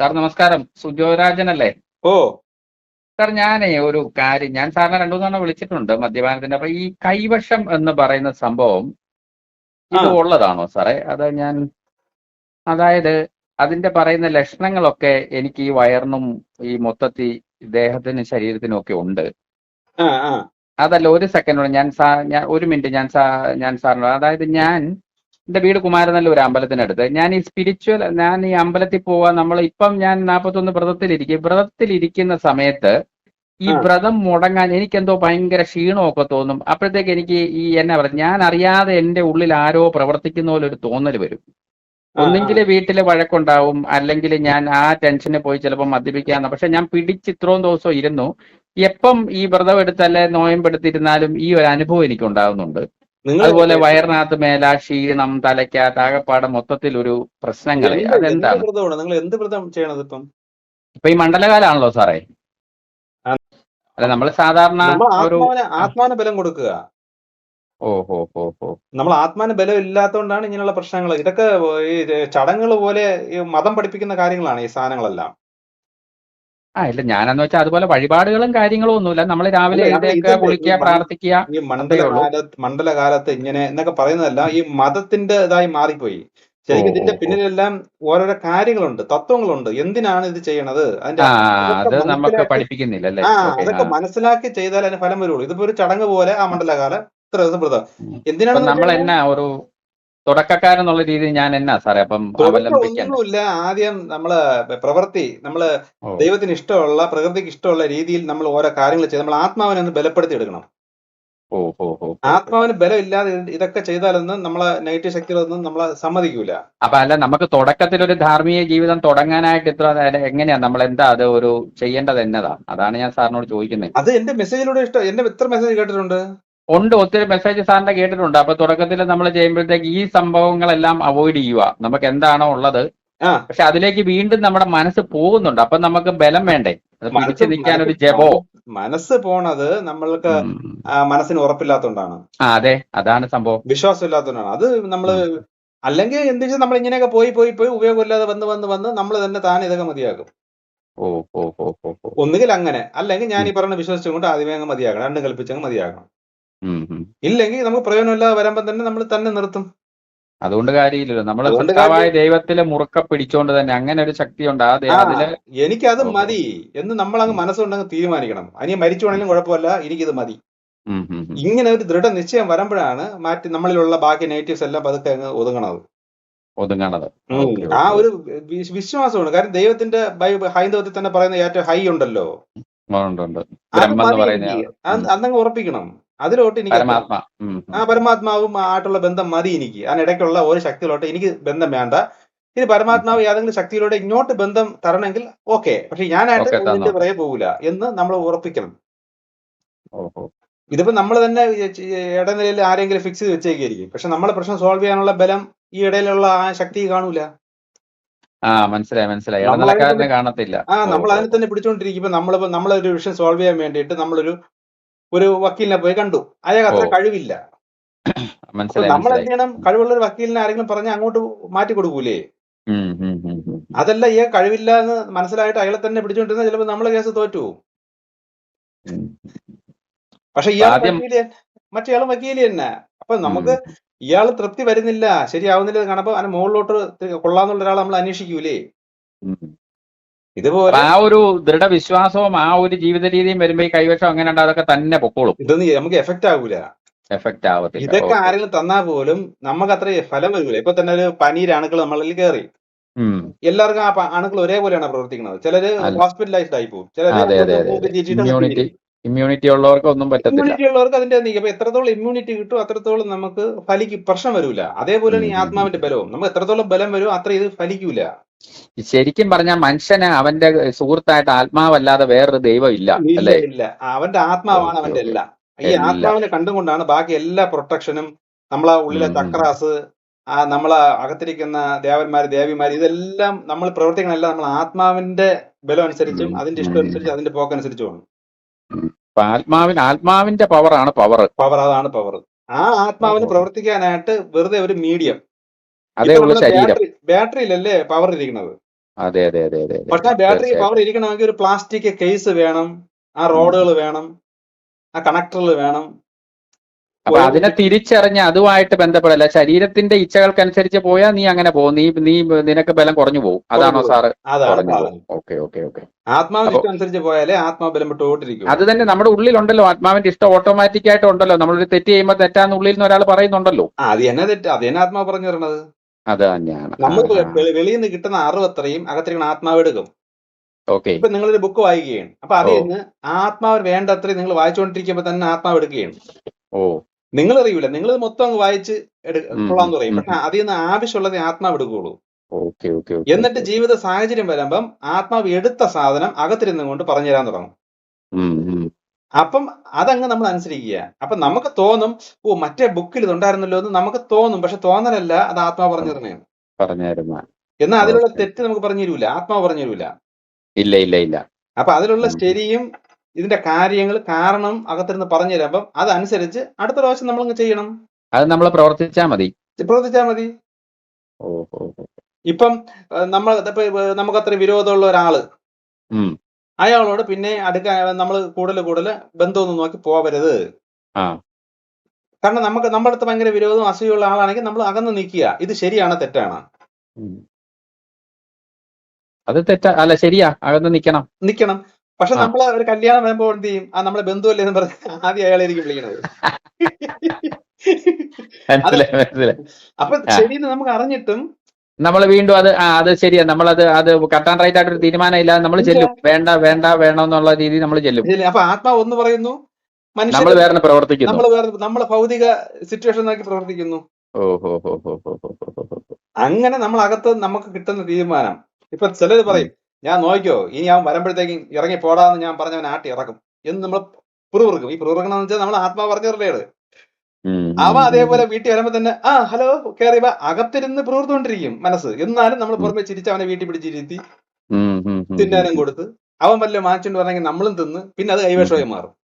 Sir നമസ്കാരം. സുജോരാജൻ അല്ലേ ഓ. Sir ഞാനേ ഒരു കാര്യം ഞാൻ സാറിനെ രണ്ടു മൂന്ന് തവണ വിളിച്ചിട്ടുണ്ട് മദ്യപാനത്തിന്റെ അപ്പൊ ഈ കൈവശം എന്ന് പറയുന്ന സംഭവം ഇത്. ഉള്ളതാണോ സാറേ? അത് ഞാൻ അതായത് അതിന്റെ പറയുന്ന ലക്ഷണങ്ങളൊക്കെ എനിക്ക് ഈ വയറിനും ഈ മൊത്തത്തിൽ ദേഹത്തിനും ശരീരത്തിനും ഒക്കെ ഉണ്ട്. അതല്ല ഒരു സെക്കൻഡ് ഞാൻ സാ ഞാൻ ഒരു മിനിറ്റ് ഞാൻ സാ ഞാൻ സാറിനോട് അതായത് ഞാൻ എന്റെ വീട് കുമാരനല്ലൂർ അമ്പലത്തിനടുത്ത്. ഞാൻ ഈ സ്പിരിച്വൽ ഞാൻ ഈ അമ്പലത്തിൽ പോവാ നമ്മൾ ഇപ്പം ഞാൻ നാൽപ്പത്തൊന്ന് വ്രതത്തിലിരിക്കും വ്രതത്തിലിരിക്കുന്ന സമയത്ത് ഈ വ്രതം മുടങ്ങാൻ എനിക്കെന്തോ ഭയങ്കര ക്ഷീണമൊക്കെ തോന്നും. അപ്പോഴത്തേക്ക് എനിക്ക് ഈ എന്നാ പറയുക ഞാൻ അറിയാതെ എന്റെ ഉള്ളിൽ ആരോ പ്രവർത്തിക്കുന്ന പോലെ ഒരു തോന്നൽ വരും. ഒന്നെങ്കിൽ വീട്ടിൽ വഴക്കുണ്ടാവും അല്ലെങ്കിൽ ഞാൻ ആ ടെൻഷന് പോയി ചിലപ്പോൾ മദ്യപിക്കാന്ന്. പക്ഷെ ഞാൻ പിടിച്ച് ഇത്രയും ദിവസം ഇരുന്നു. എപ്പം ഈ വ്രതം എടുത്തല്ലേ നോയമ്പെടുത്തിരുന്നാലും ഈ ഒരു അനുഭവം എനിക്ക് ഉണ്ടാകുന്നുണ്ട് അതുപോലെ വയറിനകത്ത് മേല ക്ഷീണം തലയ്ക്കകത്ത് ആകപ്പാടെ മൊത്തത്തിൽ ഒരു പ്രശ്നങ്ങൾ അതെന്താണ്? നിങ്ങൾ എന്ത് വ്രതം ചെയ്യണത് ഇപ്പം? ഇപ്പൊ ഈ മണ്ഡലകാലാണല്ലോ സാറേ. അല്ല നമ്മൾ സാധാരണ ആത്മാന ഒരു ആത്മാവിന് ബലം കൊടുക്കുക. ഓഹോ ഹോ ഹോ. ഹോ നമ്മൾ ആത്മാന ബലം ഇല്ലാത്തതുകൊണ്ടാണ് ഇങ്ങനെയുള്ള പ്രശ്നങ്ങൾ ഇതൊക്കെ ഈ ചടങ്ങുകൾ പോലെ ഈ മതം പഠിപ്പിക്കുന്ന കാര്യങ്ങളാണ് ഈ സാധനങ്ങളെല്ലാം. ആ ഇല്ല ഞാനെന്ന് വെച്ചാൽ അതുപോലെ വഴിപാടുകളും കാര്യങ്ങളും ഒന്നുമില്ല. നമ്മൾ രാവിലെ കുളിക്കുക പ്രാർത്ഥിക്കുക ഈ മണ്ഡലകാലത്ത് മണ്ഡലകാലത്ത് ഇങ്ങനെ എന്നൊക്കെ പറയുന്നതല്ല ഈ മതത്തിന്റെ ഇതായി മാറിപ്പോയി. ശരിക്കും ഇതിന്റെ. പിന്നിലെല്ലാം ഓരോരോ കാര്യങ്ങളുണ്ട് തത്വങ്ങളുണ്ട്. എന്തിനാണ് ഇത് ചെയ്യണത്? അതിന്റെ ആ അത് നമുക്ക് പഠിപ്പിക്കുന്നില്ല അല്ലേ? അതൊക്കെ മനസ്സിലാക്കി ചെയ്താൽ അതിന് ഫലം വരുള്ളൂ. ഇതിപ്പോ ഒരു ചടങ്ങ് പോലെ ആ മണ്ഡലകാലം ഇത്ര ദിവസം എന്തിനാണ് നമ്മൾ എന്നാ ഒരു തുടക്കക്കാരെന്നുള്ള രീതിയിൽ ഞാൻ എന്നാ സാറേ? അപ്പം ഒന്നുമില്ല. ആദ്യം നമ്മൾ പ്രവൃത്തി നമ്മൾ ദൈവത്തിന് ഇഷ്ടമുള്ള പ്രകൃതിക്ക് ഇഷ്ടമുള്ള രീതിയിൽ നമ്മൾ ഓരോ കാര്യങ്ങൾ ചെയ്ത് നമ്മൾ ആത്മാവിനെ ഒന്ന് ബലപ്പെടുത്തി എടുക്കണം. ആത്മാവിന് ബലം ഇല്ലാതെ ഇതൊക്കെ ചെയ്താലൊന്നും നമ്മളെ നെഗറ്റീവ് ശക്തികളൊന്നും നമ്മളെ സമ്മതിക്കൂല. അപ്പൊ അല്ല നമുക്ക് തുടക്കത്തിൽ ഒരു ധാർമ്മിക ജീവിതം തുടങ്ങാനായിട്ട് ഇത്ര എങ്ങനെയാ? നമ്മൾ എന്താ അത് ഒരു ചെയ്യേണ്ടത് എന്നതാ? അതാണ് ഞാൻ സാറിനോട് ചോദിക്കുന്നത് അത് എന്റെ മെസ്സേജിലൂടെ ഇഷ്ടം. എന്റെ ഇത്ര മെസ്സേജ് കേട്ടിട്ടുണ്ട്. ഉണ്ട്. ഒത്തിരി മെസ്സേജ് സാറിന്റെ കേട്ടിട്ടുണ്ട്. അപ്പൊ തുടക്കത്തിൽ നമ്മൾ ചെയ്യുമ്പോഴത്തേക്ക് ഈ സംഭവങ്ങളെല്ലാം അവോയ്ഡ് ചെയ്യുക. നമുക്ക് എന്താണോ ഉള്ളത്. പക്ഷെ അതിലേക്ക് വീണ്ടും നമ്മുടെ മനസ്സ് പോകുന്നുണ്ട്. അപ്പൊ നമുക്ക് ബലം വേണ്ടേ? പിടിച്ചു നിൽക്കാൻ ഒരു ജപോ. മനസ്സ് പോണത് നമ്മൾക്ക് മനസ്സിന് ഉറപ്പില്ലാത്തോണ്ടാണ്. അതെ. അതാണ് സംഭവം. വിശ്വാസം ഇല്ലാത്തോണ്ടാണ് അത് നമ്മൾ അല്ലെങ്കിൽ എന്ത് വെച്ചാൽ നമ്മൾ ഇങ്ങനെയൊക്കെ പോയി പോയി പോയി ഉപയോഗമില്ലാതെ വന്ന് വന്ന് വന്ന് നമ്മൾ തന്നെ താൻ ഇതൊക്കെ മതിയാക്കും. ഒന്നുകിൽ അങ്ങനെ. അല്ലെങ്കിൽ ഞാൻ ഈ പറഞ്ഞ വിശ്വസിച്ചുകൊണ്ട് ആദ്യമേ അങ്ങ് മതിയാക്കണം രണ്ടും കൽപ്പിച്ചങ്ങ് മതിയാക്കണം ഉം. ഇല്ലെങ്കിൽ നമുക്ക് പ്രയോജനമില്ലാതെ വരുമ്പോൾ തന്നെ നമ്മൾ തന്നെ നിർത്തും. അതുകൊണ്ട് കാര്യമില്ലല്ലോ. നമ്മൾ അതുകൊണ്ട് സൃഷ്ടാവായ ദൈവത്തിലെ മുറുക്ക പിടിച്ചോണ്ട് തന്നെ അങ്ങനെ ഒരു ശക്തി ഉണ്ട്. ആ അതിൽ എനിക്കത് മതി എന്ന് നമ്മൾ അങ്ങ് മനസ്സുണ്ടെങ്കിൽ തീരുമാനിക്കണം. അനി മരിച്ചു വേണമെങ്കിലും കുഴപ്പമില്ല എനിക്കിത് മതി. ഇങ്ങനെ ഒരു ദൃഢ നിശ്ചയം വരുമ്പോഴാണ് മാറ്റി നമ്മളിലുള്ള ബാക്കി നെഗറ്റീവ്സ് എല്ലാം പതുക്കെ അങ്ങ് ഒതുങ്ങണത്. ഒതുങ്ങണത്. ആ ഒരു വിശ്വാസമാണ് കാരണം ദൈവത്തിന്റെ ഹൈന്ദവത്തിൽ തന്നെ പറയുന്ന ഏറ്റവും ഹൈ ഉണ്ടല്ലോ. അതങ്ങ് ഉറപ്പിക്കണം. അതിലോട്ട് എനിക്ക്. ആ പരമാത്മാവും ആയിട്ടുള്ള ബന്ധം മതി എനിക്ക്. അതിനിടയ്ക്കുള്ള ഒരു ശക്തിയിലോട്ട് എനിക്ക് ബന്ധം വേണ്ട. ഇനി പരമാത്മാവ് ഏതെങ്കിലും ശക്തിയിലൂടെ ഇങ്ങോട്ട് ബന്ധം തരണമെങ്കിൽ ഓക്കെ. പക്ഷെ ഞാനായിട്ട്. പുറകെ പോകില്ല എന്ന് നമ്മൾ ഉറപ്പിക്കണം. ഇതിപ്പോ നമ്മൾ തന്നെ ഇടനിലയിൽ ആരെങ്കിലും ഫിക്സ് ചെയ്ത് വെച്ചേക്കായിരിക്കും. പക്ഷെ നമ്മളെ പ്രശ്നം സോൾവ് ചെയ്യാനുള്ള ബലം ഈ ഇടയിലുള്ള ആ ശക്തി കാണൂല. ആ മനസ്സിലായി മനസ്സിലായി. ഇടനിലക്കാരനെ കാണത്തില്ല. ആ നമ്മൾ അതിനെ തന്നെ പിടിച്ചോണ്ടിരിക്കുമ്പോ നമ്മളിപ്പോ നമ്മളൊരു വിഷയം സോൾവ് ചെയ്യാൻ വേണ്ടിയിട്ട് നമ്മളൊരു ഒരു വക്കീലിനെ പോയി കണ്ടു അയാൾക്ക് അത്ര. കഴിവില്ല നമ്മൾ എന്ത് ചെയ്യണം കഴിവുള്ള ഒരു വക്കീലിനെ ആരെങ്കിലും പറഞ്ഞ് അങ്ങോട്ട് മാറ്റി കൊടുക്കൂലേ. അതല്ല ഈ കഴിവില്ല എന്ന് മനസ്സിലായിട്ട് അയാളെ തന്നെ പിടിച്ചോണ്ടിരുന്ന ചിലപ്പോൾ നമ്മളെ കേസ് തോറ്റു. പക്ഷെ ഇയാൾ വക്കീൽ മറ്റേയാളും വക്കീൽ തന്നെ അപ്പൊ നമുക്ക്. ഇയാൾ തൃപ്തി വരുന്നില്ല ശരിയാവുന്നില്ല കാണുമ്പോ അതിന് മുകളിലോട്ട് കൊള്ളാന്നുള്ള ഒരാൾ നമ്മൾ അന്വേഷിക്കൂലേ. ഇതുപോലെ ആ ഒരു ദൃഢവിശ്വാസവും ആ ഒരു ജീവിത രീതിയും വരുമ്പോ ഈ കൈവശം അങ്ങനെ അതൊക്കെ തന്നെ പൊക്കോളും. ഇതൊന്നും നമുക്ക് എഫക്റ്റ് ആകൂല എഫക്റ്റ് ആവത്തില്ല. ഇതൊക്കെ. ആരെങ്കിലും തന്നാ പോലും നമുക്ക് അത്ര ഫലം വരില്ല ഇപ്പൊ തന്നെ ഒരു പനി അണുക്കൾ നമ്മളിൽ കയറി എല്ലാവർക്കും ആ അണുക്കൾ ഒരേപോലെയാണ് പ്രവർത്തിക്കുന്നത്. ചിലര് ഹോസ്പിറ്റലൈസ്ഡ് ആയി പോകും ചിലര് ഇമ്മ്യൂണിറ്റി ഉള്ളവർക്ക് ഒന്നും പറ്റത്തില്ല. ഇമ്മ്യൂണിറ്റി ഉള്ളവർക്ക് അതിന്റെ അപ്പൊ എത്രത്തോളം ഇമ്മ്യൂണിറ്റി കിട്ടും അത്രത്തോളം നമുക്ക് ഫലിക്ക് പ്രശ്നം വരൂല. അതേപോലെ ഈ ആത്മാവിന്റെ ബലവും. നമുക്ക് എത്രത്തോളം ബലം വരും അത്ര ഇത് ഫലിക്കൂല. ശരിക്കും പറഞ്ഞ മനുഷ്യന് അവന്റെ സുഹൃത്തായിട്ട് ആത്മാവല്ലാതെ വേറൊരു ദൈവം ഇല്ല അല്ലേ? ഇല്ല. അവന്റെ ആത്മാവാണ് അവന്റെ എല്ലാം. ഈ ആത്മാവിനെ കണ്ടുകൊണ്ടാണ് ബാക്കി എല്ലാ പ്രൊട്ടക്ഷനും നമ്മളെ ഉള്ളിലെ തക്രാസ്. ചക്രാസ് ആ നമ്മളെ അകത്തിരിക്കുന്ന ദേവന്മാര് ദേവിമാര് ഇതെല്ലാം നമ്മൾ പ്രവർത്തിക്കണമെല്ലാം നമ്മൾ ആത്മാവിന്റെ ബലം അനുസരിച്ചും അതിന്റെ ഇഷ്ടം അനുസരിച്ചും അതിന്റെ പോക്ക് പോക്കനുസരിച്ചുമാണ് ആത്മാവിന് ആത്മാവിന്റെ പവറാണ് പവർ പവർ അതാണ് പവർ ആ ആത്മാവിന് പ്രവർത്തിക്കാനായിട്ട് വെറുതെ ഒരു മീഡിയം അതേ ഉള്ളു ശരീരം. ബാറ്ററിയിലല്ലേ പവർ ഇരിക്കുന്നത്? അതെ അതെ അതെ അതെ പക്ഷെ ബാറ്ററി പവർ ഇരിക്കണമെങ്കിൽ ഒരു പ്ലാസ്റ്റിക് കേസ് വേണം ആ റോഡുകൾ വേണം ആ കണക്ടറുകൾ വേണം. അപ്പൊ അതിനെ തിരിച്ചറിഞ്ഞ് അതുമായിട്ട് ബന്ധപ്പെടല്ല. ശരീരത്തിന്റെ ഇച്ഛകൾക്കനുസരിച്ച് പോയാൽ നീ അങ്ങനെ പോകും. നീ നീ നിനക്ക് ബലം കുറഞ്ഞു പോകും. അതാണോ സാറ് ഓക്കെ ഓക്കെ ഓക്കെ. പോയാലേ ആത്മാബലം വിട്ടുകൊണ്ടിരിക്കും അത് തന്നെ നമ്മുടെ ഉള്ളിലുണ്ടല്ലോ. ആത്മാവിന്റെ ഇഷ്ടം ഓട്ടോമാറ്റിക് ആയിട്ട് ഉണ്ടല്ലോ. നമ്മളൊരു തെറ്റ് ചെയ്യുമ്പോൾ തെറ്റാന്ന് ഉള്ളിൽ നിന്ന് ഒരാൾ പറയുന്നുണ്ടല്ലോ. അത് എന്നെ തെറ്റ്. അത് എന്നെ ആത്മാവ് പറഞ്ഞു തരണത്. അത് തന്നെയാണ്. നമുക്ക് വെളിയിൽ നിന്ന് കിട്ടുന്ന അറിവ് അത്രയും അകത്തിരിക്കുന്ന ആത്മാവ് എടുക്കും. ഓക്കെ. ഇപ്പൊ നിങ്ങളൊരു ബുക്ക് വായിക്കുകയാണ്. അപ്പൊ അതിൽ. നിന്ന് ആത്മാവ് വേണ്ടത്രയും നിങ്ങൾ വായിച്ചുകൊണ്ടിരിക്കുമ്പോ തന്നെ ആത്മാവ് എടുക്കുകയാണ്. ഓ. നിങ്ങൾ അറിയൂല നിങ്ങൾ മൊത്തം അങ്ങ് വായിച്ച് കൊള്ളാന്ന് പറയും. പക്ഷെ അതിൽ നിന്ന് ആവശ്യമുള്ളത് ആത്മാവ് എടുക്കുകയുള്ളൂ. ഓക്കെ ഓക്കെ എന്നിട്ട് ജീവിത സാഹചര്യം വരുമ്പം ആത്മാവ് എടുത്ത സാധനം അകത്തിരുന്നും കൊണ്ട് പറഞ്ഞു തരാൻ തുടങ്ങും. അപ്പം അതങ്ങ് നമ്മൾ അനുസരിക്കുക. അപ്പൊ നമുക്ക് തോന്നും ഓ മറ്റേ ബുക്കിൽ ഇതുണ്ടായിരുന്നല്ലോ എന്ന് നമുക്ക് തോന്നും. പക്ഷെ തോന്നലല്ല അത് ആത്മാവ് പറഞ്ഞു തന്നെയാണ് പറഞ്ഞായിരുന്ന എന്നാൽ അതിലുള്ള തെറ്റ് നമുക്ക് പറഞ്ഞു തരൂല. ആത്മാവ് പറഞ്ഞു തരൂല. ഇല്ല ഇല്ല ഇല്ല. അപ്പൊ അതിലുള്ള. ശരിയും ഇതിന്റെ കാര്യങ്ങൾ കാരണം അകത്തിരുന്ന് പറഞ്ഞു തരാം. അപ്പം അതനുസരിച്ച് അടുത്ത പ്രാവശ്യം നമ്മൾ ചെയ്യണം. അത് നമ്മൾ പ്രവർത്തിച്ചാ മതി. പ്രവർത്തിച്ചാ മതി. ഓ. ഇപ്പം നമ്മൾ നമുക്ക് അത്ര വിരോധമുള്ള ഒരാൾ. അയാളോട് പിന്നെ അടുക്ക നമ്മൾ കൂടുതൽ കൂടുതൽ ബന്ധമൊന്നും നോക്കി പോവരുത്. കാരണം നമുക്ക് നമ്മുടെ അടുത്ത് ഭയങ്കര വിരോധവും അസൂയുള്ള ആളാണെങ്കിൽ നമ്മൾ അകന്ന് നിൽക്കുക. ഇത് ശരിയാണ് തെറ്റാണ്. അത് തെറ്റാ അല്ല ശരിയാ. അകന്ന് നിക്കണം. നിൽക്കണം പക്ഷെ നമ്മൾ നമ്മൾ ഒരു കല്യാണം വരുമ്പോൾ എന്ത് ചെയ്യും? ആ നമ്മളെ ബന്ധുവല്ലേ എന്ന് പറഞ്ഞ് ആദ്യം അയാളായിരിക്കും വിളിക്കണത്. അപ്പൊ ശരി ശരിയെന്ന് നമുക്ക് അറിഞ്ഞിട്ടും നമ്മൾ വീണ്ടും അത് അത് ശരിയാ. നമ്മളത് അത് കട്ടാൻ റൈറ്റ് ആയിട്ട് ഒരു തീരുമാനം ഇല്ലാതെ നമ്മൾ ചെല്ലും. വേണ്ട വേണ്ട വേണം എന്നുള്ള രീതി നമ്മൾ ചെല്ലും. അപ്പൊ ആത്മാവ് ഒന്ന് പറയുന്നു. നമ്മൾ വേറെ പ്രവർത്തിക്കുന്നു. നമ്മൾ വേറെ നമ്മളെ ഭൗതിക സിറ്റുവേഷൻ നോക്കി പ്രവർത്തിക്കുന്നു. അങ്ങനെ നമ്മൾ അകത്ത് നമുക്ക് കിട്ടുന്ന തീരുമാനം. ഇപ്പൊ ചിലർ പറയും ഞാൻ നോക്കിയോ ഇനി ഞാൻ വരുമ്പോഴത്തേക്കും ഇറങ്ങി പോടാന്ന് ഞാൻ പറഞ്ഞവൻ ആട്ടി ഇറക്കും. എന്ന് നമ്മൾ പിറുപിറുക്കും. ഈ പിറുപിറുക്കണം എന്ന് വെച്ചാൽ നമ്മൾ ആത്മാവ് പറഞ്ഞിട്ടുള്ളത് അവ അതേപോലെ വീട്ടിൽ വരുമ്പോ തന്നെ ആ ഹലോ കയറി വാ. അകത്തിരുന്ന് പിറുപിറുത്തോണ്ടിരിക്കും മനസ്സ്. എന്നാലും നമ്മൾ പുറമെ ചിരിച്ച് അവനെ വീട്ടിൽ പിടിച്ചിരുത്തി തിന്നാനും കൊടുത്ത് അവൻ വല്ല മാച്ചുണ്ട് പറഞ്ഞെങ്കിൽ നമ്മളും തിന്ന് പിന്നെ അത് കൈവേഷമായി മാറും.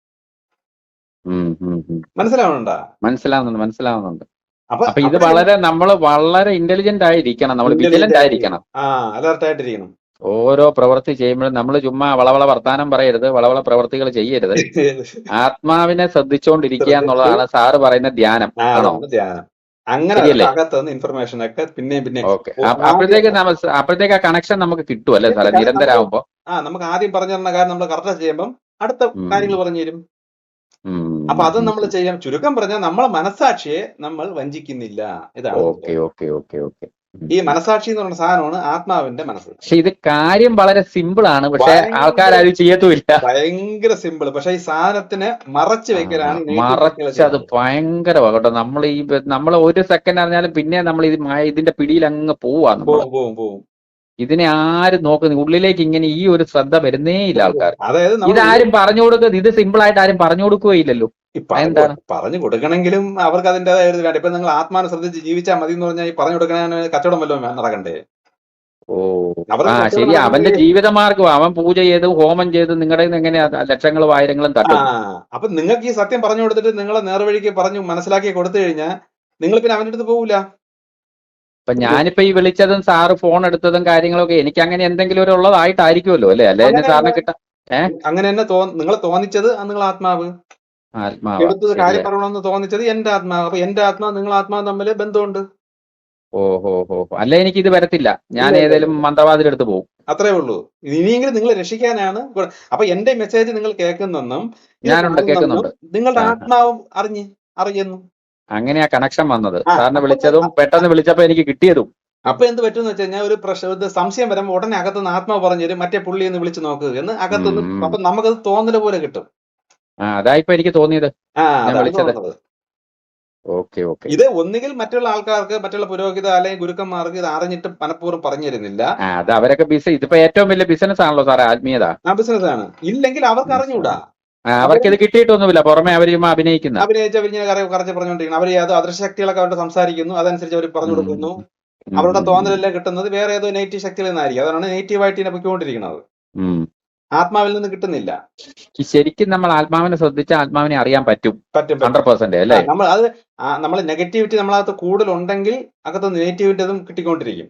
മനസ്സിലാവുന്നുണ്ടാ? മനസ്സിലാവുന്നുണ്ട് മനസ്സിലാവുന്നുണ്ട്. അപ്പൊ ഇത് വളരെ നമ്മൾ വളരെ ഇന്റലിജന്റ് ആയിരിക്കണം നമ്മൾ വിജിലന്റ് ആയിരിക്കണം. ആ അലർട്ട് ആയിട്ടിരിക്കണം. ഓരോ പ്രവൃത്തി ചെയ്യുമ്പോഴും നമ്മൾ ചുമ്മാ വളവള വർത്താനം പറയരുത് വളവള പ്രവൃത്തികൾ ചെയ്യരുത്. ആത്മാവിനെ ശ്രദ്ധിച്ചുകൊണ്ടിരിക്കുക എന്നുള്ളതാണ് സാറ് പറയുന്ന ധ്യാനം. ആണോ? അങ്ങനെ ഇൻഫർമേഷൻ ഒക്കെ പിന്നെയും പിന്നെ ഓക്കെ. അപ്പോഴത്തേക്ക് അപ്പോഴത്തേക്ക് ആ കണക്ഷൻ നമുക്ക് കിട്ടും അല്ലേ സാറേ? നിരന്തരാകുമ്പോ ആ നമുക്ക് ആദ്യം പറഞ്ഞു കാര്യം നമ്മൾ കറക്റ്റ് ചെയ്യുമ്പോൾ അടുത്ത കാര്യങ്ങൾ പറഞ്ഞു തരും. അപ്പൊ അത് നമ്മൾ ചെയ്യാം ചുരുക്കം പറഞ്ഞാൽ നമ്മളെ മനസാക്ഷിയെ നമ്മൾ വഞ്ചിക്കുന്നില്ല. ഇതാണ്. Okay okay okay okay. ഈ മനസാക്ഷി എന്ന് പറയുന്ന സാധനമാണ് ആത്മാവിന്റെ മനസ്സ്. പക്ഷെ ഇത് കാര്യം വളരെ സിമ്പിൾ ആണ്. പക്ഷെ ആൾക്കാർ ആൾക്കാരും ചെയ്യത്തുമില്ല. ഭയങ്കര സിമ്പിൾ പക്ഷെ ഈ സാധനത്തിനെ മറച്ചു വെക്കലാണ് മറച്ച് അത് ഭയങ്കര കേട്ടോ നമ്മൾ ഈ നമ്മൾ ഒരു സെക്കൻഡ് അറിഞ്ഞാലും പിന്നെ നമ്മൾ ഇത് ഇതിന്റെ പിടിയിൽ അങ്ങ് പോവാ നമ്മൾ പോവും പോവും ഇതിനെ ആരും നോക്കുന്നു ഉള്ളിലേക്ക് ഇങ്ങനെ ഈ ഒരു ശ്രദ്ധ വരുന്നേ ഇല്ല ആൾക്കാർ ഇതാരും പറഞ്ഞു കൊടുക്കുന്നത് ഇത് സിമ്പിൾ ആയിട്ട് ആരും പറഞ്ഞു കൊടുക്കുകയില്ലല്ലോ. പറഞ്ഞു കൊടുക്കണമെങ്കിലും അവർക്ക് അതിന്റെതായ ഒരു വേണ്ട ഇപ്പൊ നിങ്ങൾ ആത്മാനെ ശ്രദ്ധിച്ച് ജീവിച്ചാൽ മതി എന്ന് പറഞ്ഞാൽ ഈ പറഞ്ഞു കൊടുക്കണ കച്ചവടം വല്ലതും നടക്കണ്ടേ? ഓ. ആ ശരി. അവന്റെ ജീവിത ജീവിതമാർഗം അവൻ പൂജ ചെയ്ത് ഹോമം ചെയ്ത് നിങ്ങളുടെ എങ്ങനെ ലക്ഷങ്ങളും ആയിരങ്ങളും തട്ടും? അപ്പൊ നിങ്ങൾക്ക് ഈ സത്യം പറഞ്ഞു കൊടുത്തിട്ട് നിങ്ങളെ നേർവഴിക്ക് പറഞ്ഞു മനസ്സിലാക്കി കൊടുത്തു കഴിഞ്ഞാൽ നിങ്ങൾ പിന്നെ അവന്റെ അടുത്ത് പോകൂല അപ്പൊ ഞാനിപ്പോ ഈ വിളിച്ചതും സാറ് ഫോൺ എടുത്തതും കാര്യങ്ങളൊക്കെ എനിക്ക് അങ്ങനെ എന്തെങ്കിലും ഒരു ഉള്ളതായിട്ടായിരിക്കുമല്ലോ അല്ലേ? അല്ലെ സാറിനെ അങ്ങനെ സാറിനെ കിട്ടാ അങ്ങനെ തന്നെ തോ നിങ്ങളെ തോന്നിച്ചത് നിങ്ങൾ ആത്മാവ്. എടുത്തത്. കാര്യം പറയണമെന്ന് തോന്നിച്ചത് എന്റെ ആത്മാവ് അപ്പൊ എന്റെ ആത്മാവ് നിങ്ങൾ ആത്മാവ് തമ്മിൽ ബന്ധമുണ്ട് ഓഹോ ഹോ. അല്ല എനിക്ക് ഇത് വരത്തില്ല ഞാൻ ഏതെങ്കിലും മന്ത്രവാദിലെടുത്ത് പോകും അത്രേ ഉള്ളൂ ഇനിയെങ്കിലും നിങ്ങൾ രക്ഷിക്കാനാണ്. അപ്പൊ എന്റെ മെസ്സേജ് നിങ്ങൾ കേൾക്കുന്നെന്നും ഞാനുണ്ട്, കേൾക്കുന്നുണ്ട്. നിങ്ങളുടെ. ആത്മാവും അറിഞ്ഞ് അറിയുന്നു അങ്ങനെയാ കണക്ഷൻ വന്നത് സാറിനെ വിളിച്ചതും പെട്ടെന്ന് വിളിച്ചപ്പോ എനിക്ക് കിട്ടിയതും അപ്പൊ എന്ത് പറ്റുമെന്ന് വെച്ച് കഴിഞ്ഞാൽ ഒരു പ്രശ്നം സംശയം വരുമ്പോൾ ഉടനെ അകത്തുനിന്ന് ആത്മാവ് പറഞ്ഞു തരും മറ്റേ പുള്ളി എന്ന് വിളിച്ചു നോക്കുക എന്ന് അകത്തുനിന്ന്. അപ്പൊ നമുക്കത് തോന്നൽ പോലെ കിട്ടും ആ അതാ ഇപ്പൊ എനിക്ക് തോന്നിയത്. വിളിച്ചത്. Okay okay. ഇത് ഒന്നുകിൽ മറ്റുള്ള ആൾക്കാർക്ക് മറ്റുള്ള പുരോഹിത അല്ലെങ്കിൽ ഗുരുക്കന്മാർക്ക് ഇത് അറിഞ്ഞിട്ട് മനഃപൂർവം പറഞ്ഞു തരുന്നില്ല ആ അത് അവരൊക്കെ ബിസിനസ് ഇതിപ്പോ ഏറ്റവും വലിയ ബിസിനസ് ആണല്ലോ സാറേ ആത്മീയത. ആ ബിസിനസ് ആണ്. ഇല്ലെങ്കിൽ അവർക്ക് അറിഞ്ഞൂടാ അവർക്ക് ഇത് കിട്ടിയിട്ടൊന്നുമില്ല. പുറമെ അവർ അഭിനയിക്കുന്നു. അഭിനയിച്ച ഇങ്ങനെ കറ കറച്ച് പറഞ്ഞുകൊണ്ടിരിക്കണം അവർ അത് അദൃശ്യശക്തികളൊക്കെ അവരുടെ സംസാരിക്കുന്നു. അതനുസരിച്ച് അവർ പറഞ്ഞു കൊടുക്കുന്നു. അവരുടെ തോന്നലെല്ലാം കിട്ടുന്നത്? വേറെ ഏതോ നെഗറ്റീവ് ശക്തികളിൽ നിന്നായിരിക്കും അതാണ് നെഗറ്റീവായിട്ട് ഇതിനെ പൊയ്ക്കൊണ്ടിരിക്കുന്നത്. ആത്മാവിൽ നിന്ന് കിട്ടുന്നില്ല. ശരിക്കും നമ്മൾ ആത്മാവിനെ ശ്രദ്ധിച്ച ആത്മാവിനെ അറിയാൻ പറ്റും. പറ്റും. ഹൺഡ്രഡ് പെർസെന്റ് അല്ലേ? നമ്മൾ അത് നമ്മൾ നെഗറ്റിവിറ്റി നമ്മളകത്ത് കൂടുതൽ ഉണ്ടെങ്കിൽ അകത്ത് നെഗറ്റിവിറ്റി അതും കിട്ടിക്കൊണ്ടിരിക്കും.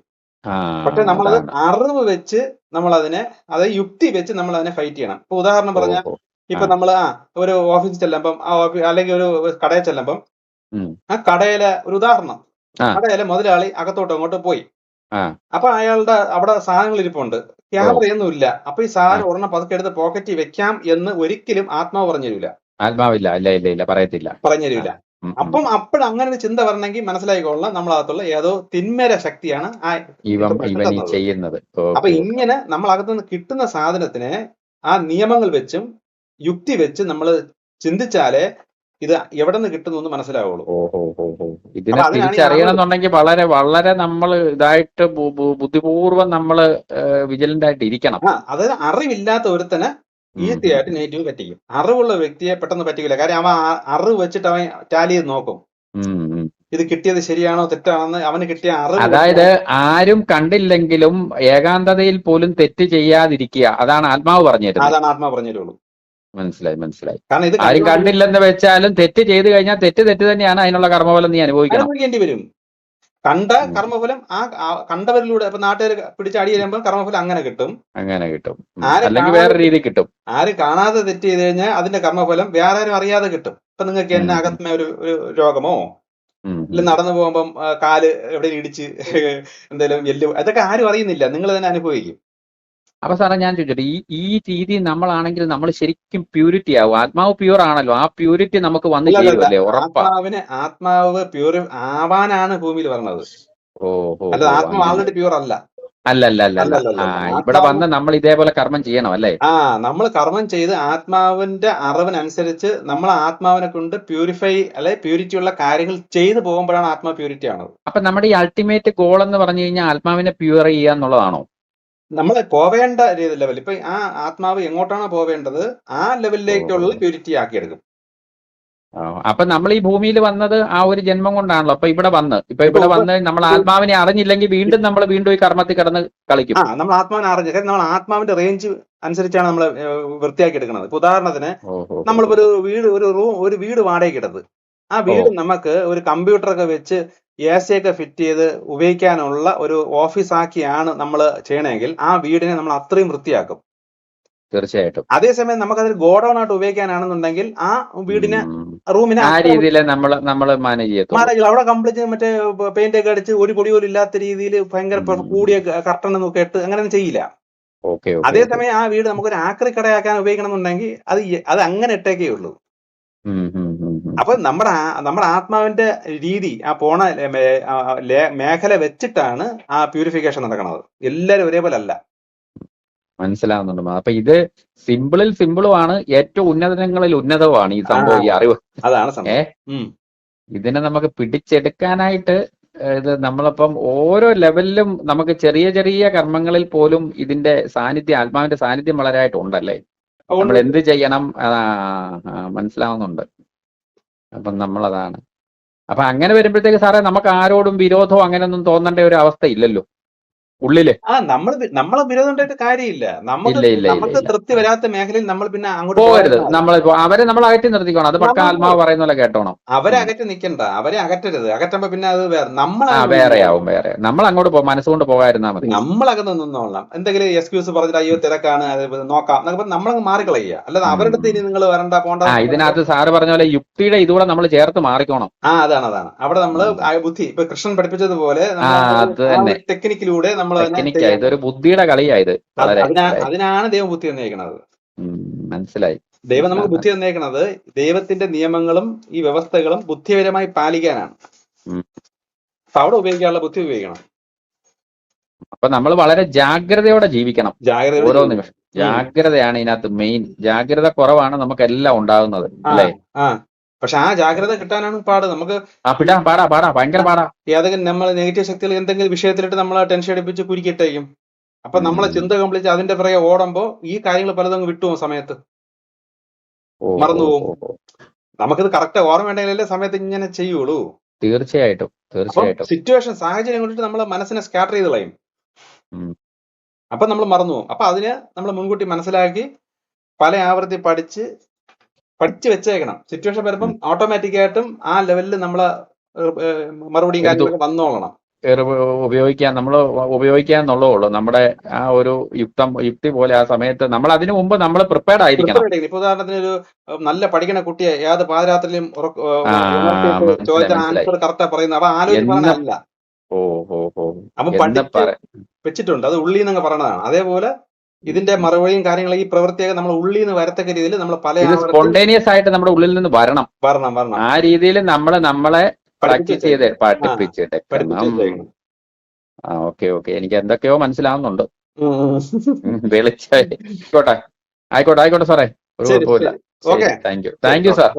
പക്ഷെ നമ്മളത് അറിവ് വെച്ച് നമ്മൾ അതിനെ അത് യുക്തി വെച്ച് നമ്മൾ അതിനെ ഫൈറ്റ് ചെയ്യണം. ഇപ്പൊ ഉദാഹരണം പറഞ്ഞാൽ ഇപ്പൊ നമ്മൾ ആ ഒരു ഓഫീസിൽ ചെല്ലുമ്പം ആ ഓഫീസ് അല്ലെങ്കിൽ ഒരു കടയിൽ ചെല്ലുമ്പം ആ കടയിലെ ഒരു ഉദാഹരണം. കടയിലെ മുതലാളി അകത്തോട്ട് അങ്ങോട്ട് പോയി. അപ്പൊ അയാളുടെ അവിടെ സാധനങ്ങൾ ഇരിപ്പുണ്ട്. ക്യാമറയൊന്നും ഇല്ല. അപ്പൊ ഈ സാധനം ഒരെണ്ണം പതുക്കെ എടുത്ത് പോക്കറ്റിൽ വെക്കാം എന്ന് ഒരിക്കലും ആത്മാവ് പറഞ്ഞു തരൂല ആത്മാവില്ല. ഇല്ല ഇല്ല ഇല്ല. പറയത്തില്ല. പറഞ്ഞു തരൂല ഉം, ഉം. അപ്പം അപ്പോൾ അങ്ങനെ ഒരു ചിന്ത വരണമെങ്കിൽ മനസ്സിലായിക്കൊള്ളാം നമ്മളകത്തുള്ള ഏതോ തിന്മര ശക്തിയാണ്. ചെയ്യുന്നത്. അപ്പൊ ഇങ്ങനെ നമ്മൾ നിന്ന് കിട്ടുന്ന സാധനത്തിന് ആ നിയമങ്ങൾ വെച്ചും യുക്തി വെച്ച് നമ്മൾ ചിന്തിച്ചാലേ ഇത് എവിടെ നിന്ന് കിട്ടുന്നു എന്ന് മനസ്സിലാവുള്ളൂ ഇതിനെ തിരിച്ചറിയണമെന്നുണ്ടെങ്കിൽ തിരിച്ചറിയണം എന്നുണ്ടെങ്കിൽ വളരെ വളരെ നമ്മൾ ഇതായിട്ട് ബു- ബു- ബുദ്ധിപൂർവം നമ്മൾ വിജിലന്റ് ആയിട്ട് ഇരിക്കണം. അതായത് അറിവില്ലാത്ത ഒരുത്തന് ഈസി ആയിട്ട് നെഗറ്റീവ് പറ്റിക്കും. അറിവുള്ള വ്യക്തിയെ പെട്ടെന്ന് പറ്റിക്കില്ല. കാര്യം അവൻ അറിവ് വെച്ചിട്ട് അവൻ ടാലി ചെയ്ത് നോക്കും. ഇത് കിട്ടിയത് ശരിയാണോ തെറ്റാണെന്ന് അവന് കിട്ടിയ അറിവ് അതായത് ആരും കണ്ടില്ലെങ്കിലും ഏകാന്തതയിൽ പോലും തെറ്റ് ചെയ്യാതിരിക്കുക. അതാണ് ആത്മാവ് പറഞ്ഞു അതാണ് ആത്മാവ് പറഞ്ഞു തരുള്ളൂ മനസ്സിലായി മനസ്സിലായി. കാരണം ഇത് ആരും കണ്ടില്ലെന്ന് വെച്ചാലും തെറ്റ് ചെയ്തു കഴിഞ്ഞാൽ തെറ്റ് തെറ്റ് തന്നെയാണ് അതിനുള്ള കർമ്മഫലം നീ അനുഭവിക്കണം. അനുഭവിക്കേണ്ടി വരും. കണ്ട കർമ്മഫലം ആ കണ്ടവരിലൂടെ ഇപ്പൊ നാട്ടുകാർ പിടിച്ച് അടി ചെയ്യുമ്പോൾ കർമ്മഫലം അങ്ങനെ കിട്ടും. അങ്ങനെ കിട്ടും. അല്ലെങ്കിൽ വേറെ രീതി കിട്ടും. ആര് കാണാതെ തെറ്റ് ചെയ്ത് കഴിഞ്ഞാൽ അതിന്റെ കർമ്മഫലം വേറെ ആരും അറിയാതെ കിട്ടും. ഇപ്പൊ നിങ്ങൾക്ക് എന്നെ ഉം. അകത്തുന്ന ഒരു ഒരു രോഗമോ? ഇല്ല നടന്നു പോകുമ്പം കാൽ എവിടെ ഇടിച്ച് എന്തെങ്കിലും എല്ല് അതൊക്കെ ആരും അറിയുന്നില്ല. നിങ്ങൾ തന്നെ അനുഭവിക്കും. അപ്പൊ സാറേ ഞാൻ ചോദിച്ചോട്ടെ ഈ ഈ രീതി നമ്മളാണെങ്കിൽ നമ്മൾ ശരിക്കും പ്യൂരിറ്റി ആവും. ആത്മാവ് പ്യൂർ ആണല്ലോ. ആ പ്യൂരിറ്റി നമുക്ക് വന്നു ചെയ്യുമല്ലേ അല്ല, ചേരുമല്ലേ ഉറപ്പാ. ആത്മാവ് പ്യൂർ ആവാനാണ് ഭൂമിയിൽ പറഞ്ഞത്. ഓഹോ ആത്മാവ്. ആൾറെഡി പ്യൂർ അല്ല. അല്ല അല്ല അല്ല. ഇവിടെ വന്ന് നമ്മൾ ഇതേപോലെ കർമ്മം ചെയ്യണം അല്ലേ? ആ നമ്മൾ കർമ്മം ചെയ്ത് ആത്മാവിന്റെ അറിവിനനുസരിച്ച് നമ്മൾ ആത്മാവിനെ കൊണ്ട് പ്യൂരിഫൈ അല്ലെ പ്യൂരിറ്റി ഉള്ള കാര്യങ്ങൾ ചെയ്തു പോകുമ്പോഴാണ് ആത്മാ പ്യൂരിറ്റി ആണത്. അപ്പൊ നമ്മുടെ ഈ അൾട്ടിമേറ്റ് ഗോൾ എന്ന് പറഞ്ഞു കഴിഞ്ഞാൽ ആത്മാവിനെ പ്യൂർ ചെയ്യുക എന്നുള്ളതാണോ? നമ്മൾ പോവേണ്ട ലെവൽ ഇപ്പൊ ആ ആത്മാവ് എങ്ങോട്ടാണോ പോവേണ്ടത് ആ ലെവലിലേക്കുള്ള പ്യൂരിറ്റി ആക്കി എടുക്കും അപ്പൊ നമ്മൾ ഈ ഭൂമിയിൽ വന്നത് ആ ഒരു ജന്മം കൊണ്ടാണല്ലോ. അപ്പൊ ഇവിടെ വന്ന്. ഇപ്പൊ ഇവിടെ വന്ന് നമ്മൾ ആത്മാവിനെ അറിഞ്ഞില്ലെങ്കിൽ വീണ്ടും നമ്മൾ വീണ്ടും ഈ കർമ്മത്തിൽ കടന്ന് കളിക്കും. ആ നമ്മൾ ആത്മാവിനെ അറിഞ്ഞ. കാര്യം നമ്മൾ ആത്മാവിന്റെ റേഞ്ച് അനുസരിച്ചാണ് നമ്മൾ വൃത്തിയാക്കി എടുക്കുന്നത് ഇപ്പൊ ഉദാഹരണത്തിന് നമ്മളിപ്പോ ഒരു വീട് ഒരു റൂം ഒരു വീട് വാടകയ്ക്ക് എടുത്ത് ആ വീട് നമുക്ക് ഒരു കമ്പ്യൂട്ടറൊക്കെ വെച്ച് എ സി ഒക്കെ ഫിറ്റ് ചെയ്ത് ഉപയോഗിക്കാനുള്ള ഒരു ഓഫീസാക്കിയാണ് നമ്മൾ ചെയ്യണമെങ്കിൽ ആ വീടിനെ നമ്മൾ അത്രയും വൃത്തിയാക്കും. തീർച്ചയായിട്ടും. അതേസമയം നമുക്കതിൽ ഗോഡൌൺ ആയിട്ട് ഉപയോഗിക്കാനാണെന്നുണ്ടെങ്കിൽ ആ വീടിനെ റൂമിനെ ആ രീതിയിൽ നമ്മൾ നമ്മൾ മാനേജ് ചെയ്യും മാനേജ് അവിടെ കംപ്ലീറ്റ് മറ്റേ പെയിന്റ് ഒക്കെ അടിച്ച് ഒരു പൊടി പോലും ഇല്ലാത്ത രീതിയിൽ ഭയങ്കര കൂടിയ കർട്ടൺ ഒക്കെ ഇട്ട് അങ്ങനെ ഒന്നും ചെയ്യില്ല അതേസമയം ആ വീട് നമുക്കൊരു ആക്രി കടയാക്കാൻ ഉപയോഗിക്കണം എന്നുണ്ടെങ്കിൽ അത് അത് അങ്ങനെ ഇട്ടേക്കേ ഉള്ളൂ. അപ്പൊ നമ്മുടെ നമ്മുടെ ആത്മാവിന്റെ രീതി ആ പോണ മേഖല വെച്ചിട്ടാണ് ആ പ്യൂരിഫിക്കേഷൻ നടക്കുന്നത് എല്ലാരും ഒരേപോലെ അല്ല മനസ്സിലാവുന്നുണ്ട്. അപ്പൊ ഇത് സിമ്പിളിൽ സിമ്പിളുമാണ് ഏറ്റവും ഉന്നതങ്ങളിൽ ഉന്നതവുമാണ് ഈ സംഭവം ഈ അറിവ്. അതാണ് ഏ. ഇതിനെ നമുക്ക് പിടിച്ചെടുക്കാനായിട്ട് ഇത് നമ്മളിപ്പം ഓരോ ലെവലിലും നമുക്ക് ചെറിയ ചെറിയ കർമ്മങ്ങളിൽ പോലും ഇതിന്റെ സാന്നിധ്യം ആത്മാവിന്റെ സാന്നിധ്യം വളരെയായിട്ട് ഉണ്ടല്ലേ? നമ്മൾ എന്ത് ചെയ്യണം? മനസ്സിലാവുന്നുണ്ട്. അപ്പം നമ്മളതാണ്. അപ്പൊ അങ്ങനെ വരുമ്പോഴത്തേക്ക് സാറേ നമുക്ക് ആരോടും വിരോധവും അങ്ങനെയൊന്നും തോന്നേണ്ട ഒരു അവസ്ഥ ഇല്ലല്ലോ ഉള്ളിൽ. ആ നമ്മൾ നമ്മളെ വിരോധം ഉണ്ടായിട്ട് കാര്യമില്ല. നമുക്ക് തൃപ്തി വരാത്ത മേഖലയിൽ നമ്മൾ പിന്നെ അങ്ങോട്ട് പോകരുത്. നമ്മൾ നമ്മളിപ്പോ അവരെ നമ്മൾ അകറ്റി നിർത്തിക്കോണം. അത് പക്ക ആത്മാവ് പറയുന്ന പോലെ കേട്ടോണം. അവരെ അകറ്റി നിൽക്കണ്ട അവരെ അകറ്റരുത്. അകറ്റുമ്പോ പിന്നെ അത് വേറെ നമ്മൾ വേറെ ആവും വേറെ. നമ്മൾ അങ്ങോട്ട് പോ മനസ്സുകൊണ്ട് പോകാതിരുന്നാ മതി. നമ്മളകത്ത് നിന്നോളാം. എന്തെങ്കിലും എക്സ്ക്യൂസ് പറഞ്ഞിട്ട് അയ്യോ തിരക്കാണ്. അത് നോക്കാം. എന്നൊക്കെ നമ്മളങ്ങ് മാറിക്കളയുക. അല്ലാതെ അവരുടെ ഇനി നിങ്ങൾ വരണ്ട പോണ്ട ഇതിനകത്ത് സാറ് പറഞ്ഞ പോലെ യുക്തിയുടെ ഇതുകൂടെ നമ്മൾ ചേർത്ത് മാറിക്കോണം. ആ അതാണ് അതാണ്. അവിടെ നമ്മൾ ബുദ്ധി ഇപ്പൊ കൃഷ്ണൻ പഠിപ്പിച്ചതുപോലെ. ടെക്നിക്കിലൂടെ നമ്മൾ ഇതൊരു ബുദ്ധിയുടെ കളിയായത് അതിനാണ് ദൈവം ബുദ്ധി തന്നേക്കുന്നത് മനസ്സിലായി. ദൈവം നമുക്ക് ബുദ്ധി തന്നേക്കുന്നത് ദൈവത്തിന്റെ നിയമങ്ങളും ഈ വ്യവസ്ഥകളും ബുദ്ധിപരമായി പാലിക്കാനാണ്. അപ്പൊ അവിടെ ഉപയോഗിക്കാനുള്ള ബുദ്ധി ഉപയോഗിക്കണം. അപ്പൊ നമ്മൾ വളരെ ജാഗ്രതയോടെ ജീവിക്കണം. ഓരോ നിമിഷം. ജാഗ്രതയാണ് ഇതിനകത്ത് മെയിൻ ജാഗ്രത കുറവാണ് നമുക്ക് എല്ലാം ഉണ്ടാകുന്നത് അല്ലേ? പക്ഷെ ആ ജാഗ്രത കിട്ടാനാണ് പാട്. നമുക്ക് പാടാ പാടാ ഭയങ്കര പാടാ. ഏതെങ്കിലും നമ്മൾ നെഗറ്റീവ് ശക്തികൾ എന്തെങ്കിലും വിഷയത്തിലിട്ട് നമ്മളെ ടെൻഷൻ അടിപ്പിച്ച് കുരുക്കിട്ടേക്കും അപ്പൊ നമ്മളെ ചിന്ത കംപ്ലീറ്റ് അതിന്റെ പിറകെ ഓടുമ്പോ ഈ കാര്യങ്ങൾ പലതും വിട്ടുപോകും സമയത്ത്. മറന്നുപോകും. നമുക്കിത് കറക്റ്റ് ഓർമ്മ ഉണ്ടെങ്കിലല്ലേ സമയത്ത് ഇങ്ങനെ ചെയ്യുള്ളൂ. തീർച്ചയായിട്ടും തീർച്ചയായിട്ടും. സിറ്റുവേഷൻ സാഹചര്യം കൊണ്ടിട്ട് നമ്മളെ മനസ്സിനെ സ്കാറ്റർ ചെയ്ത് കളയും. അപ്പൊ നമ്മൾ മറന്നു പോകും അപ്പൊ അതിന് നമ്മൾ മുൻകൂട്ടി മനസ്സിലാക്കി പല ആവൃത്തി പഠിച്ച് പഠിച്ചു വെച്ചേക്കണം. സിറ്റുവേഷൻ വരുമ്പം ഓട്ടോമാറ്റിക് ആയിട്ടും ആ ലെവലിൽ നമ്മളെ മറുപടിയും കാര്യങ്ങളൊക്കെ വന്നോളണം. ഉപയോഗിക്കാൻ നമ്മൾ ഉപയോഗിക്കാൻ എന്നുള്ളേ ഉള്ളൂ. നമ്മുടെ ആ ഒരു യുക്തം യുക്തി പോലെ ആ സമയത്ത് നമ്മൾ അതിനു മുമ്പ് നമ്മൾ പ്രിപ്പയർഡ് ആയിരിക്കണം. ഇപ്പൊ ഉദാഹരണത്തിന് ഒരു നല്ല പഠിക്കണ കുട്ടിയെ ഏത് പാതിരാത്രിയിലും ചോദിച്ച ആൻസർ കറക്റ്റാ പറയുന്നത്. അപ്പൊ ആലോചിക്കാനല്ല അപ്പൊ വെച്ചിട്ടുണ്ട്. അത് ഉള്ളി എന്നൊക്കെ പറയണതാണ്. അതേപോലെ ഇതിന്റെ മറുപടിയും കാര്യങ്ങളും ഈ പ്രവൃത്തിയൊക്കെ നമ്മൾ ഉള്ളിൽ നിന്ന് വരത്തക്ക രീതിയിൽ നമ്മൾ പല സ്പോണ്ടേനിയസ് ആയിട്ട് നമ്മുടെ ഉള്ളിൽ നിന്ന് വരണം. വരണം വരണം. ആ രീതിയിൽ നമ്മൾ നമ്മളെ പ്രാക്ടീസ് ചെയ്ത് പഠിപ്പിച്ചിട്ട് പഠിപ്പിച്ച് ആ ഓക്കെ ഓക്കെ. എനിക്ക് എന്തൊക്കെയോ മനസ്സിലാവുന്നുണ്ട്. വെളിച്ച. ആയിക്കോട്ടെ. ആയിക്കോട്ടെ ആയിക്കോട്ടെ സാറേ. ഒരു കുഴപ്പമില്ല thank you. Thank you sir.